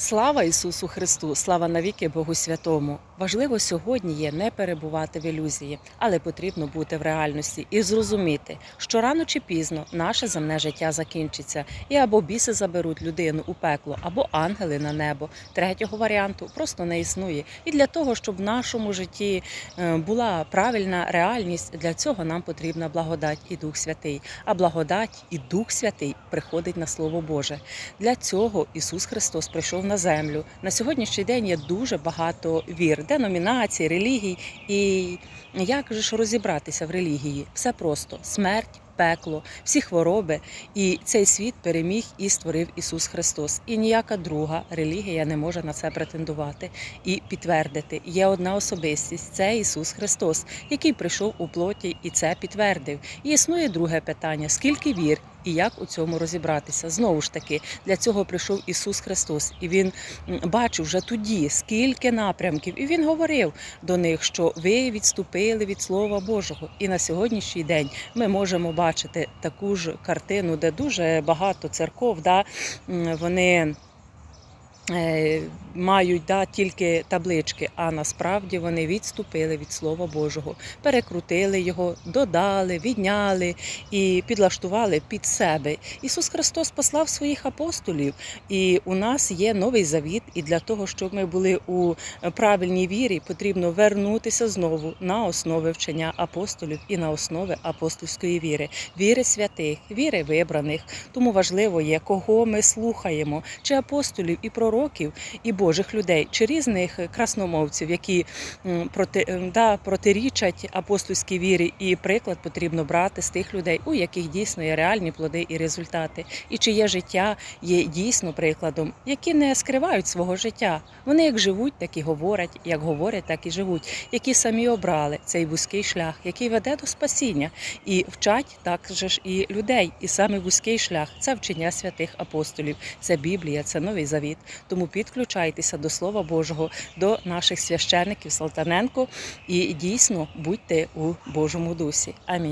Слава Ісусу Христу! Слава навіки Богу Святому! Важливо сьогодні є не перебувати в ілюзії, але потрібно бути в реальності і зрозуміти, що рано чи пізно наше земне життя закінчиться, і або біси заберуть людину у пекло, або ангели на небо. Третього варіанту просто не існує. І для того, щоб в нашому житті е, була правильна реальність, для цього нам потрібна благодать і Дух Святий. А благодать і Дух Святий приходить на Слово Боже. Для цього Ісус Христос прийшов на землю. На сьогоднішній день є дуже багато вір, деномінацій, релігій. І як же ж розібратися в релігії? Все просто смерть. Пекло, всі хвороби, і цей світ переміг і створив Ісус Христос. І ніяка друга релігія не може на це претендувати і підтвердити. Є одна особистість це Ісус Христос, який прийшов у плоті і це підтвердив. І існує друге питання: скільки вір і як у цьому розібратися? Знову ж таки, для цього прийшов Ісус Христос, і Він бачив вже тоді, скільки напрямків, і Він говорив до них, що ви відступили від Слова Божого. І на сьогоднішній день ми можемо бачити таку ж картину, де дуже багато церков, да, вони. Мають да, тільки таблички, а насправді вони відступили від Слова Божого, перекрутили його, додали, відняли і підлаштували під себе. Ісус Христос послав своїх апостолів, і у нас є новий завіт. І для того, щоб ми були у правильній вірі, потрібно вернутися знову на основи вчення апостолів і на основи апостольської віри, віри святих, віри вибраних. Тому важливо є, кого ми слухаємо, чи апостолів і пророків, і Божих людей, чи різних красномовців, які проти, да, протирічать апостольській вірі, і приклад потрібно брати з тих людей, у яких дійсно є реальні плоди і результати, і чиє життя є дійсно прикладом, які не скривають свого життя. Вони як живуть, так і говорять, як говорять, так і живуть, які самі обрали цей вузький шлях, який веде до спасіння, і вчать також і людей. І саме вузький шлях це вчення святих апостолів, це Біблія, це новий завіт. Тому підключайтеся до Слова Божого, до наших священиків Салтаненко і дійсно будьте у Божому дусі. Амінь.